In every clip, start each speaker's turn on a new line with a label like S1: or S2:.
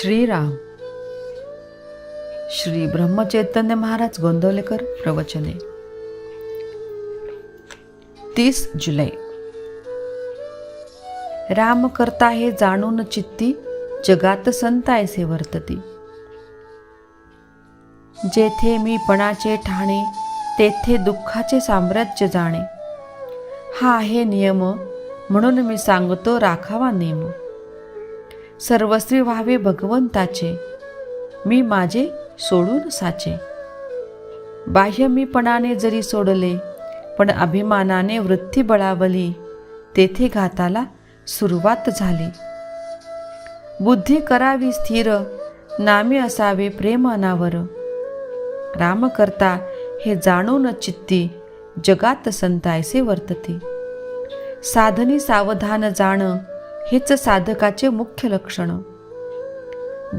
S1: श्रीराम. श्री ब्रह्मचैतन्य महाराज गोंदवलेकर प्रवचने. तीस जुलै. राम करता हे जाणून चित्ती जगात संतायसे वर्तती. जेथे मी पणाचे ठाणे तेथे दुःखाचे साम्राज्य जाणे. हा आहे नियम म्हणून मी सांगतो राखावा नेम. सर्वस्वी व्हावे भगवंताचे. मी माझे सोडून साचे. बाह्य मीपणाने जरी सोडले पण अभिमानाने वृत्ती बळावली तेथे घाताला सुरुवात झाली. बुद्धी करावी स्थिर नामी असावे प्रेम अनावर. राम करता हे जाणून चित्ती जगात संतायसे वर्तते. साधनी सावधान जाणं हेच साधकाचे मुख्य लक्षण.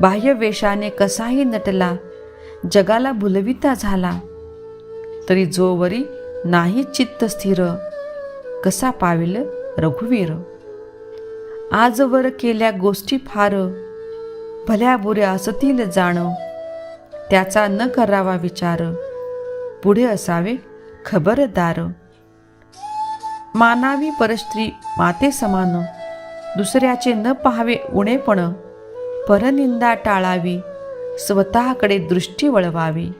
S1: बाह्यवेषाने कसाही नटला जगाला भुलविता झाला तरी जोवरी नाही चित्त स्थिर कसा पाविल रघुवीर. आजवर केल्या गोष्टी फार भल्या बुऱ्या असतील जाण त्याचा न करावा विचार पुढे असावे खबरदार. मानावी परस्त्री माते समान दुसऱ्याचे न पाहावे उणेपण. परनिंदा टाळावी स्वतःकडे दृष्टी वळवावी.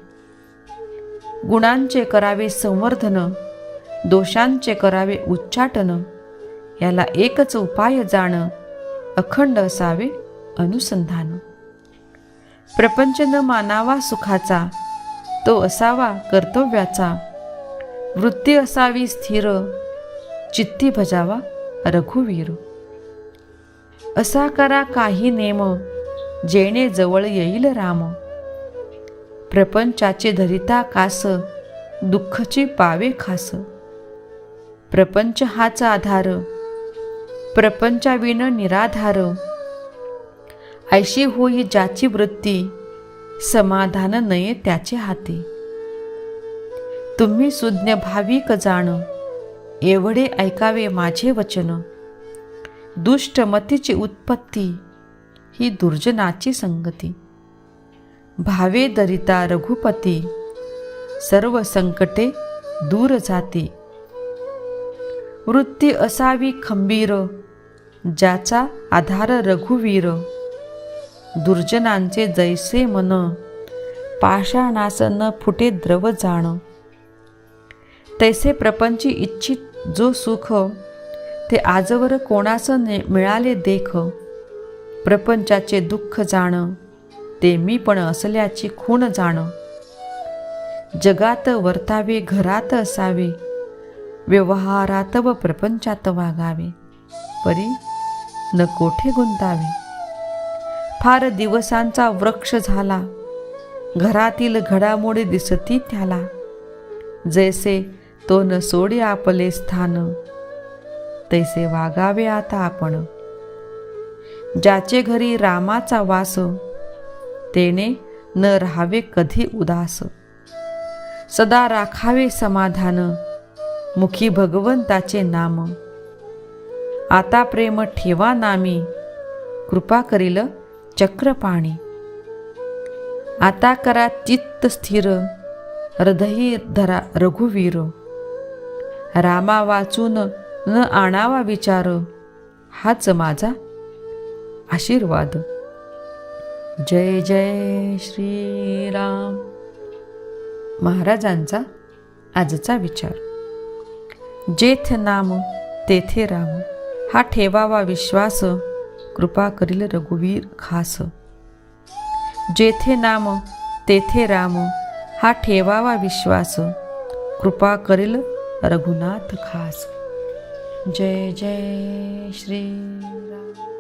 S1: गुणांचे करावे संवर्धन दोषांचे करावे उच्चाटन याला एकच उपाय जाणं अखंड असावे अनुसंधान. प्रपंच न मानावा सुखाचा तो असावा कर्तव्याचा. वृत्ती असावी स्थिर चित्ती भजावा रघुवीर. असा करा काही नेम जेणे जवळ येईल राम. प्रपंचाचे धरिता कास दुःखची पावे खास. प्रपंच हाच आधार प्रपंचाविण निराधार. ऐशी होई ज्याची वृत्ती समाधान नये त्याचे हाती. तुम्ही सुज्ञ भाविक जाण एवढे ऐकावे माझे वचन. दुष्टमतीची उत्पत्ती ही दुर्जनाची संगती. भावे दरिता रघुपती सर्व संकटे दूर जाती. वृत्ती असावी खंबीर ज्याचा आधार रघुवीर. दुर्जनांचे जैसे मन पाषाणास न फुटे द्रव जाण. तैसे प्रपंची इच्छित जो सुख ते आजवर कोणाचं ने- मिळाले देख प्रपंचाचे दुःख जाणं ते मी पण असल्याची खूण जाणं. जगात वर्तावे घरात असावे व्यवहारात व प्रपंचात वागावे परी न कोठे गुंतावे? फार दिवसांचा वृक्ष झाला घरातील घडामोडी दिसती त्याला. जैसे तो न सोडे आपले स्थान तैसे वागावे आता आपण. ज्याचे घरी रामाचा वास तेने न राहावे कधी उदास. सदा राखावे समाधान मुखी भगवंताचे नाम. आता प्रेम ठेवा नामी कृपा करील चक्रपाणी. आता करा चित्त स्थिर हृदयी धरा रघुवीर. रामा वाचून न आणावा विचार. हाच माझा आशीर्वाद. जय जय श्रीराम. महाराजांचा आजचा विचार. जेथ नाम तेथे राम. हा ठेवावा विश्वास. कृपा करील रघुवीर खास. जेथे नाम तेथे राम. हा ठेवावा विश्वास. कृपा करील रघुनाथ खास. जय जय श्रीराम